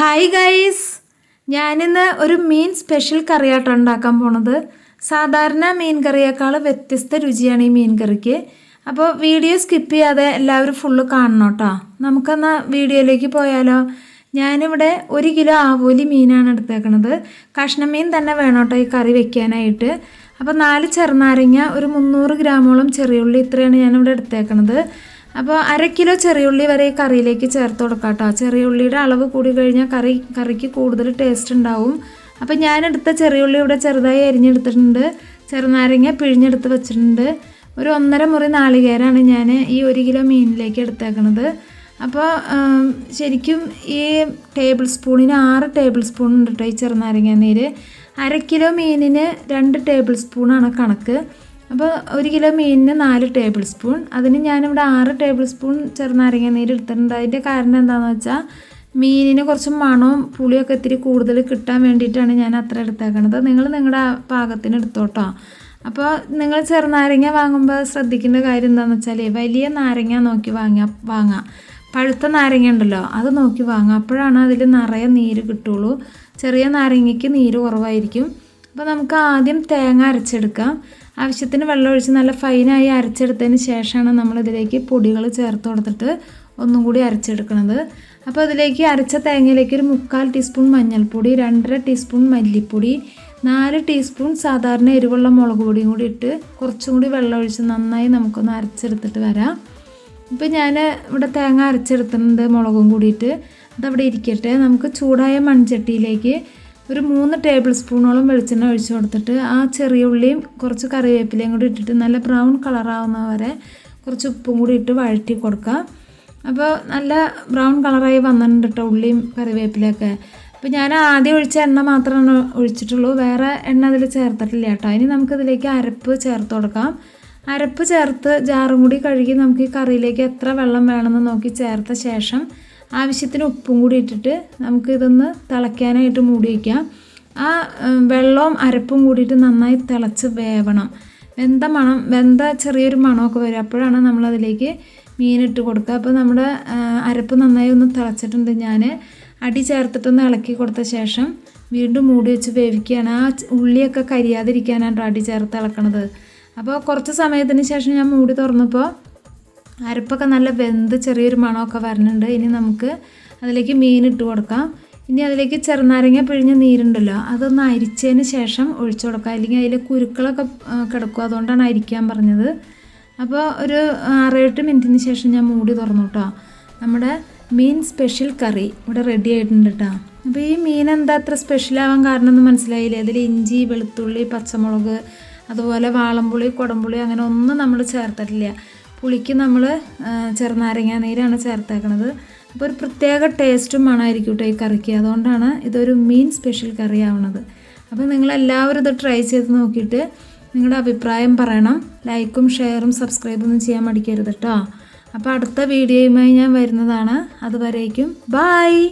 Hi guys ഞാനിന്ന് ഒരു മീൻ special കറിയായിട്ടാണ് ഉണ്ടാക്കാൻ പോണത്. സാധാരണ മീൻ കറിയേക്കാൾ വ്യത്യസ്ത രുചിയാണ് ഈ മീൻ കറിക്ക്. അപ്പോൾ വീഡിയോ സ്കിപ്പ് ചെയ്യാതെ എല്ലാവരും ഫുള്ള് കാണണം കേട്ടോ. നമുക്കെന്നാൽ വീഡിയോയിലേക്ക് പോയാലോ? ഞാനിവിടെ ഒരു കിലോ ആവോലി മീനാണ് എടുത്തേക്കണത്. കഷ്ണം മീൻ തന്നെ വേണം കേട്ടോ ഈ കറി വെക്കാനായിട്ട്. അപ്പോൾ നാല് ചെറുനാരങ്ങ ഒരു മുന്നൂറ് ഗ്രാമോളം ചെറിയുള്ളി ഇത്രയാണ് ഞാനിവിടെ എടുത്തേക്കണത്. അപ്പോൾ അര കിലോ ചെറിയുള്ളി വരെ ഈ കറിയിലേക്ക് ചേർത്ത് കൊടുക്കാം കേട്ടോ ചെറിയുള്ളിയുടെ അളവ് കൂടി കഴിഞ്ഞാൽ കറി കറിക്ക് കൂടുതൽ ടേസ്റ്റ് ഉണ്ടാവും. അപ്പോൾ ഞാനെടുത്ത ചെറിയുള്ളി ഇവിടെ ചെറുതായി അരിഞ്ഞെടുത്തിട്ടുണ്ട്. ചെറുനാരങ്ങ പിഴിഞ്ഞെടുത്ത് വെച്ചിട്ടുണ്ട്. ഒരു ഒന്നര മുറി നാളികേരാണ് ഞാൻ ഈ ഒരു കിലോ മീനിലേക്ക് എടുത്തേക്കണത്. അപ്പോൾ ശരിക്കും ഈ ടേബിൾ സ്പൂണിന് ആറ് ടേബിൾ സ്പൂൺ ഉണ്ട് കേട്ടോ ഈ ചെറുനാരങ്ങ നീര്. അര കിലോ മീനിന് രണ്ട് ടേബിൾ സ്പൂണാണ് കണക്ക്. അപ്പോൾ ഒരു കിലോ മീനിന് നാല് ടേബിൾ സ്പൂൺ അതിന് ഞാനിവിടെ ആറ് ടേബിൾ സ്പൂൺ ചെറുനാരങ്ങ നീര് എടുത്തിട്ടുണ്ട്. അതിന്റെ കാരണം എന്താണെന്ന് വെച്ചാൽ മീനിന് കുറച്ച് മണവും പുളിയൊക്കെ ഇത്തിരി കൂടുതൽ കിട്ടാൻ വേണ്ടിയിട്ടാണ് ഞാൻ അത്ര എടുത്തേക്കണത്. നിങ്ങൾ നിങ്ങളുടെ പാകത്തിന് എടുത്തോട്ടോ. അപ്പോൾ നിങ്ങൾ ചെറുനാരങ്ങ വാങ്ങുമ്പോൾ ശ്രദ്ധിക്കേണ്ട കാര്യം എന്താണെന്ന് വെച്ചാൽ വലിയ നാരങ്ങ നോക്കി വാങ്ങാ വാങ്ങാം. പഴുത്ത നാരങ്ങ ഉണ്ടല്ലോ അത് നോക്കി വാങ്ങാം. അപ്പോഴാണ് അതിൽ നിറയെ നീര് കിട്ടുള്ളൂ. ചെറിയ നാരങ്ങയ്ക്ക് നീര് കുറവായിരിക്കും. അപ്പോൾ നമുക്ക് ആദ്യം തേങ്ങ അരച്ചെടുക്കാം. ആവശ്യത്തിന് വെള്ളം ഒഴിച്ച് നല്ല ഫൈനായി അരച്ചെടുത്തതിന് ശേഷമാണ് നമ്മളിതിലേക്ക് പൊടികൾ ചേർത്ത് കൊടുത്തിട്ട് ഒന്നും കൂടി അരച്ചെടുക്കുന്നത് അപ്പോൾ അതിലേക്ക് അരച്ച തേങ്ങയിലേക്ക് ഒരു മുക്കാൽ ടീസ്പൂൺ മഞ്ഞൾപ്പൊടി രണ്ടര ടീസ്പൂൺ മല്ലിപ്പൊടി നാല് ടീസ്പൂൺ സാധാരണ എരിവുള്ള മുളക് പൊടിയും കൂടി ഇട്ട് കുറച്ചും കൂടി വെള്ളം ഒഴിച്ച് നന്നായി നമുക്കൊന്ന് അരച്ചെടുത്തിട്ട് വരാം. ഇപ്പം ഞാൻ ഇവിടെ തേങ്ങ അരച്ചെടുത്തിട്ടുണ്ട് മുളകും കൂടിയിട്ട് അതവിടെ ഇരിക്കട്ടെ. നമുക്ക് ചൂടായ മൺചട്ടിയിലേക്ക് ഒരു മൂന്ന് ടേബിൾ സ്പൂണോളം വെളിച്ചെണ്ണ ഒഴിച്ചു കൊടുത്തിട്ട് ആ ചെറിയ ഉള്ളിയും കുറച്ച് കറിവേപ്പിലയും കൂടി ഇട്ടിട്ട് നല്ല ബ്രൗൺ കളറാവുന്ന വരെ കുറച്ച് ഉപ്പും കൂടി ഇട്ട് വഴറ്റി കൊടുക്കുക. അപ്പോൾ നല്ല ബ്രൗൺ കളറായി വന്നിട്ടുണ്ട് കേട്ടോ ഉള്ളിയും കറിവേപ്പിലയൊക്കെ. അപ്പോൾ ഞാൻ ആദ്യം ഒഴിച്ച എണ്ണ മാത്രമാണ് ഒഴിച്ചിട്ടുള്ളൂ. വേറെ എണ്ണ അതിൽ ചേർത്തിട്ടില്ല കേട്ടോ ഇനി നമുക്കിതിലേക്ക് അരപ്പ് ചേർത്ത് കൊടുക്കാം. അരപ്പ് ചേർത്ത് ജാറും കൂടി കഴുകി നമുക്ക് ഈ കറിയിലേക്ക് എത്ര വെള്ളം വേണമെന്ന് നോക്കി ചേർത്ത ശേഷം ആവശ്യത്തിന് ഉപ്പും കൂടി ഇട്ടിട്ട് നമുക്ക് ഇതൊന്ന് തിളയ്ക്കാനായിട്ട് മൂടി വയ്ക്കാം. ആ വെള്ളവും അരപ്പും കൂടിയിട്ട് നന്നായി തിളച്ച് വേവണം. വെന്ത മണം വെന്ത ചെറിയൊരു മണമൊക്കെ വരും. അപ്പോഴാണ് നമ്മളതിലേക്ക് മീനിട്ട് കൊടുക്കുക. അപ്പോൾ നമ്മുടെ അരപ്പ് നന്നായി ഒന്ന് തിളച്ചിട്ടുണ്ട്. ഞാൻ അടി ചേർത്തിട്ടൊന്ന് ഇളക്കി കൊടുത്ത ശേഷം വീണ്ടും മൂടി വെച്ച് വേവിക്കുകയാണ്. ആ ഉള്ളിയൊക്കെ കരിയാതിരിക്കാനാണ് അടി ചേർത്ത് ഇളക്കണത്. അപ്പോൾ കുറച്ച് സമയത്തിന് ശേഷം ഞാൻ മൂടി തുറന്നപ്പോൾ അരപ്പൊക്കെ നല്ല വെന്ത് ചെറിയൊരു മണമൊക്കെ വരുന്നുണ്ട് ഇനി നമുക്ക് അതിലേക്ക് മീൻ ഇട്ട് കൊടുക്കാം. ഇനി അതിലേക്ക് ചെറുനാരങ്ങ പിഴിഞ്ഞ നീരുണ്ടല്ലോ അതൊന്ന് അരിച്ചതിന് ശേഷം ഒഴിച്ചു കൊടുക്കാം. അല്ലെങ്കിൽ അതിൽ കുരുക്കളൊക്കെ കിടക്കും. അതുകൊണ്ടാണ് അരിക്കാൻ പറഞ്ഞത്. അപ്പോൾ ഒരു ആറേഴെട്ട് മിനിറ്റിന് ശേഷം ഞാൻ മൂടി തുറന്നു കേട്ടോ നമ്മുടെ മീൻ സ്പെഷ്യൽ കറി ഇവിടെ റെഡി ആയിട്ടുണ്ട് കേട്ടോ അപ്പോൾ ഈ മീൻ എന്താ അത്ര സ്പെഷ്യലാവാൻ കാരണം എന്ന് മനസ്സിലായില്ല? അതിൽ ഇഞ്ചി വെളുത്തുള്ളി പച്ചമുളക് അതുപോലെ വാളംപുളി കുടംപുളി അങ്ങനെ ഒന്നും നമ്മൾ ചേർത്തിട്ടില്ല. പുളിക്ക് നമ്മൾ ചെറുനാരങ്ങ നീരാണ് ചേർത്തേക്കണത്. അപ്പോൾ ഒരു പ്രത്യേക ടേസ്റ്റും മണമായിരിക്കും കേട്ടോ ഈ കറിക്ക്. അതുകൊണ്ടാണ് ഇതൊരു മീൻ സ്പെഷ്യൽ കറി ആവുന്നത് അപ്പോൾ നിങ്ങളെല്ലാവരും ഇത് ട്രൈ ചെയ്ത് നോക്കിയിട്ട് നിങ്ങളുടെ അഭിപ്രായം പറയണം. ലൈക്കും ഷെയറും സബ്സ്ക്രൈബ് ഒന്നും ചെയ്യാൻ മടിക്കരുത് കേട്ടോ അപ്പോൾ അടുത്ത വീഡിയോയുമായി ഞാൻ വരുന്നതാണ്. അതുവരേക്കും ബായ്